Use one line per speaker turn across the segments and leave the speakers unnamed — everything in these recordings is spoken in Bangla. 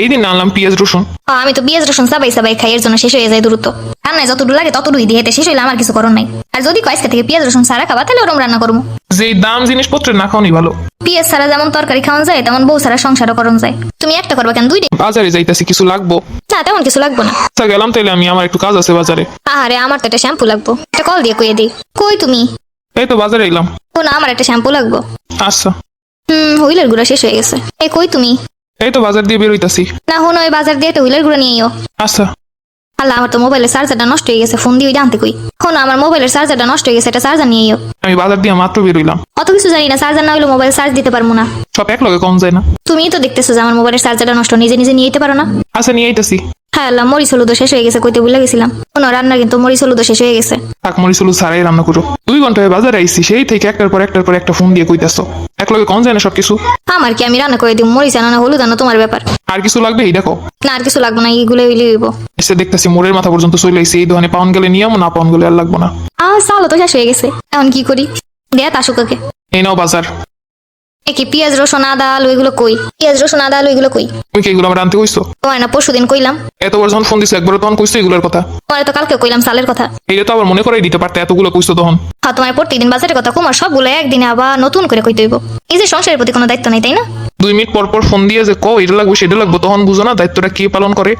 এই দিন আনলাম পেঁয়াজ রসুন।
আমি তো পেঁয়াজ রসুন সাবাই সাবাই খাই এর জন্য শেষ হয়ে যায় দ্রুত রান্নায় যতটুকু লাগে ততটুকুই দিয়ে শেষ হইলে আমার কিছু করণ নাই। আর যদি কয়েসকে থেকে পেঁয়াজ রসুন সারা খাবা তাহলে ওরম রান্না করব।
যে দাম জিনিসপত্রের না খাওয়ানি ভালো।
পেঁয়াজ ছাড়া যেমন তরকারি খাওয়ান যায় তেমন বউ ছাড়া সংসারও করণ যায়। তুমি একটা করবা কেন? দুইটাই
বাজারে যাইতাছি কিছু লাগবো?
না তেমন কিছু লাগবে না।
আচ্ছা গেলাম তাইলে আমি আমার একটু কাজ আছে বাজারে।
আহারে আমার তো একটা শ্যাম্পু লাগবো। একটা কল দিয়ে কইয়ে দিই। কই তুমি?
এই তো বাজারে এলাম।
ও না আমার একটা শ্যাম্পু লাগবো।
আচ্ছা।
হুম হুইলের গুঁড়া শেষ হয়ে গেছে। এ কই তুমি?
এই তো বাজার দিয়ে বের হইতাছি।
না হন ওই বাজার দিয়ে তো হুইলের ঘুরে নিয়ে আইও।
আচ্ছা।
আল্লাহ আমার তো মোবাইলের চার্জারটা নষ্ট হয়ে গেছে ফোন দিয়ে ওই আনতে কই। হন আমার মোবাইলের চার্জারটা নষ্ট হয়ে গেছে এটা চার্জার নিয়ে আইও।
আমি বাজার দিয়ে মাত্র বের হইলাম।
অত কিছু জানি না চার্জার না হলে মোবাইল চার্জ দিতে পারব না।
সব এক লগে কম যায় না।
তুমিই তো দেখতেছো যে আমার মোবাইলের চার্জারটা নষ্ট নিজে নিজে নিয়ে যেতে পারো না।
আচ্ছা নিয়ে আইতাছি।
হ্যাঁ আল্লাহ মরিচ হলুদ শেষ হয়ে গেছে কইতে ভুলে গেছিলাম। কোনো রান্না কিন্তু মরিচ হলুদ শেষ হয়ে গেছে।
থাক মরিচ হলুদ ছাড়াই রান্না করো। দুই ঘন্টায় বাজারে আইছি সেই থেকে একটার পর একটার পর একটা ফোন দিয়ে কইতাছো। এক লগে কম যায় না সবকিছু?
আমার কি আমি রান্না করে দিব? মরিচ আনো না হলুদ আনো তোমার ব্যাপার?
আর কিছু লাগবে? এই দেখো।
না আর কিছু লাগবে না এইগুলো হইলে হইব।
এসে দেখতেছি মোড়ের মাথা পর্যন্ত চলে আইছি এই দোকানে পাউন গেলে নিয়ম না পাউন গেলে আর লাগবো না।
আর চালও তো শেষ হয়ে গেছে। এখন কি করি? দেয়া তাসুকাকে।
এই নাও বাজার।
এ কি পেঁয়াজ রসুন আদা আলু এগুলো কই? পেঁয়াজ রসুন আদা আলু এগুলো কই?
তুমি কি এগুলো আমার আনতে কইছো?
তোমার না পরশু দিন কইলাম
এতবার যখন ফোন দিছো একবার তখন কইছো এগুলোর কথা?
তোমার তো কালকে কইলাম চালের কথা।
তো আবার মনে করাই দিতে পারতে এতগুলো কইছো তখন।
হ্যাঁ তোমার প্রত্যেকদিন বাজারের কথা কুমার সবগুলো একদিনে আবার নতুন করে কইতে হইব। এই যে সংসারের প্রতি কোনো দায়িত্ব নেই তাই না?
দুই মিনিট পর পর ফোন দিয়ে যে কও এটা লাগবে সেটা লাগবে তখন বুঝো না দায়িত্বটা কে পালন করে।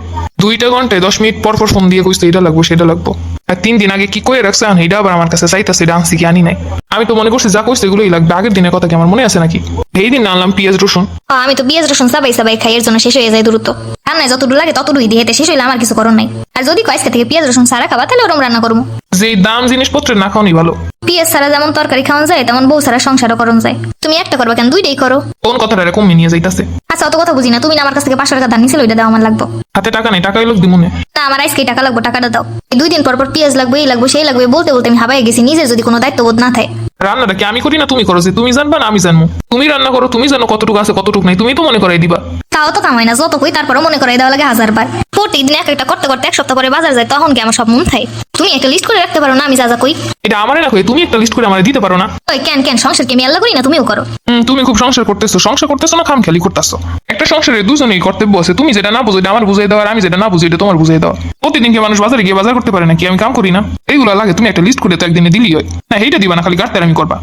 দুইটা ঘন্টায় দশ মিনিট পর পর ফোন দিয়ে কইছো এটা লাগবো সেটা লাগবে। আর তিন দিন আগে কি কয়ে রাখছে? এখন এটা আবার আমার কাছে চাইতাছে আনছি কি আনি নাই। আমি তো মনে করছি যা কইছে এগুলোই লাগবে। আগের দিনের কথা কি আমার মনে আছে নাকি? এই দিন আনলাম পেঁয়াজ রসুন।
আমি তো পেঁয়াজ রসুন সাবাই সাবাই খাই এর জন্য শেষ হয়ে যায় দ্রুত রান্নায় যতটুকু লাগে ততটুকুই দিয়ে হেঁটে শেষ হইলে আমার কিছু করণ নাই। আর যদি কয়েক থেকে পেঁয়াজ রসুন সারা খাবা তাহলে ওরম রান্না করব।
যে দাম জিনিসপত্রের না খাওয়ানি ভালো।
পেঁয়াজ সারা যেমন তরকারি খাওয়ান যায় তেমন বউ ছাড়া সংসারও করণ যায়। তুমি একটা করবা কেন? দুইটাই করো।
কোন কথাটা এরকম নিয়ে যাইতাছে?
আচ্ছা অত কথা বুঝি না তুমি না আমার কাছ থেকে পাঁচশো টাকা ধার নিছিল ওইটা দাও আমার লাগবো।
হাতে টাকা নেই টাকাই লোক দিমুনে।
না আমার আজকে টাকা লাগবো টাকাটা দাও। এই দুই দিন পর পর পেঁয়াজ লাগবে এই লাগবে সেই লাগবে বলতে বলতে আমি হাবাই গেছি নিজে যদি কোনো দায়িত্ববোধ না থাকে।
রান্নাটা কি আমি করি না তুমি করো? যে তুমি জানবা না আমি জানব। তুমি রান্না করো তুমি জানো কতটুকু আছে কতটুকু নাই তুমি তো মনে করাই দিবা।
তাও তো কামাই না যত কই তারপরও মনে করাই দেওয়া লাগে হাজার বার। প্রত্যেকদিন এক একটা করতে করতে এক সপ্তাহ পরে বাজার যায় তখন কি আমার সব মন থাকে? তুমি একটা লিস্ট করে রাখতে পারো না আমি যা যা কই
এটা আমারে না কই তুমি একটা লিস্ট করে আমার দিতে পারো না।
ওই কেন কেন সংসার কি আমি আল্লাহ করি না তুমিও করো?
তুমি খুব সংসার করতেছো সংসার করতেছো না খাম খেলি করতেছো। একটা সংসারে দুজনেই কর্তব্য আছে তুমি যেটা না বুঝো এটা আমার বুঝাই দেওয়া আর আমি যেটা না বুঝি এটা তোমার বুঝাই দেওয়া। প্রতিদিন কি মানুষ বাজারে গিয়ে বাজার করতে পারে নাকি? আমি কাম করি না। এইগুলো লাগে তুমি একটা লিস্ট করে তো একদিনে দিলি হয়। না এইটা দিবা না খালি গাড়তে আমি করবা।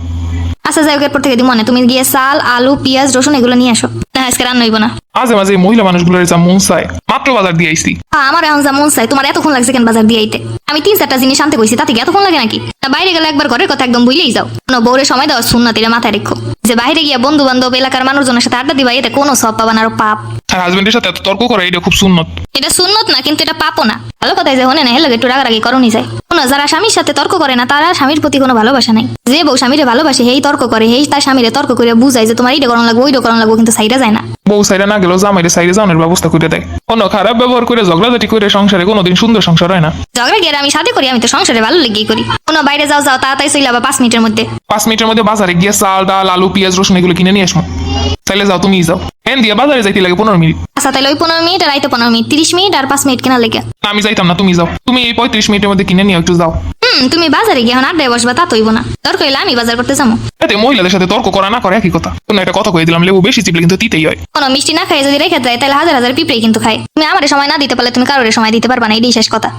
আচ্ছা যাই এরপর থেকে মনে তুমি গিয়ে চাল আলু পেঁয়াজ রসুন এগুলো নিয়ে আসো। না আজকে রান্না হইব না।
মাঝে মাঝে মহিলা মানুষগুলোর যা মন চায় মাত্র বাজার দিয়ে আইছি।
আমার এখন যা মন চাই তোমার এতক্ষণ লাগছে কেন বাজার দিয়ে আইতে? আমি তিন চারটা জিনিস আনতে কইছি তাতে কি এতক্ষণ লাগে নাকি? না বাইরে গেলে একবার ঘরের কথা একদম ভুলেই যাও। কোনো বউরে সময় দেওয়ার সুন্নাতিরা মাথায় রেখো। যে বাইরে গিয়ে বন্ধু বান্ধব এলাকার মানুষজনের সাথে আড্ডা দিবা এটা কোনো সব পাবা না আরও পাপ।
আর হাজবেন্ডের সাথে এত তর্ক করা এটা খুব সুন্নত।
এটা সুন্নত না কিন্তু এটা পাপও না। ভালো কথাই যে হনে না হেলে একটু রাগারাগি করনি যায় শোনো যারা স্বামীর সাথে তর্ক করে না তারা স্বামীর প্রতি কোনো ভালোবাসা নাই। যে বউ স্বামীরে ভালোবাসে হেই তর্ক করে হেই তার স্বামীরে তর্ক করে বুঝায় যে তোমার এইটা করণ লাগবে ওইটা করণ লাগবে কিন্তু সাইডা যায় না।
বউ সাইডে না গেলেও জামাইরে সাইডে যাওয়ার ব্যবস্থা করে দেয়। অন্য খারাপ ব্যবহার করে ঝগড়াঝাটি করে সংসারে কোনোদিন সুন্দর সংসার হয় না।
ঝগড়া গিয়ে আমি সাথে করি আমি তো সংসারে ভালো লেগেই করি। কোনো বাইরে যাও যাও তাড়াতাড়ি চলে আবার পাঁচ মিনিটের মধ্যে।
পাঁচ মিনিটের মধ্যে বাজারে গিয়ে চাল ডাল আলু পেঁয়াজ রসুন এগুলো কিনে নিয়ে আসব। তাইলে যাও তুমি যাও। এন দিয়ে বাজারে যাইতে লাগে পনেরো মিনিট।
আচ্ছা তাহলে ওই পনেরো মিনিট আর আইতে পনেরো মিনিট। তিরিশ মিনিট আর পাঁচ মিনিট কেনা লেগে।
আমি যাইতাম না তুমি যাও। তুমি এই পঁয়ত্রিশ মিনিটের মধ্যে কিনে নিয়ে একটু যাও।
হুম তুমি বাজারে গিয়ে এখন আড্ডায় বসবা তা তৈব না। দরকার হইলে আমি বাজার করতে যাব
এতে মহিলাদের সাথে তর্ক করা না করে একই কথা। কোনো একটা কথা কয়ে দিলাম লেবু বেশি চিপলে কিন্তু তিতেই হয়।
কোনো মিষ্টি না খাই যদি রেখে দেয় তাহলে হাজার হাজার পিঁপড়ে কিন্তু খায়। তুমি আমার সময় না দিতে পারলে তুমি কারোর সময় দিতে পারবা না এটাই শেষ কথা।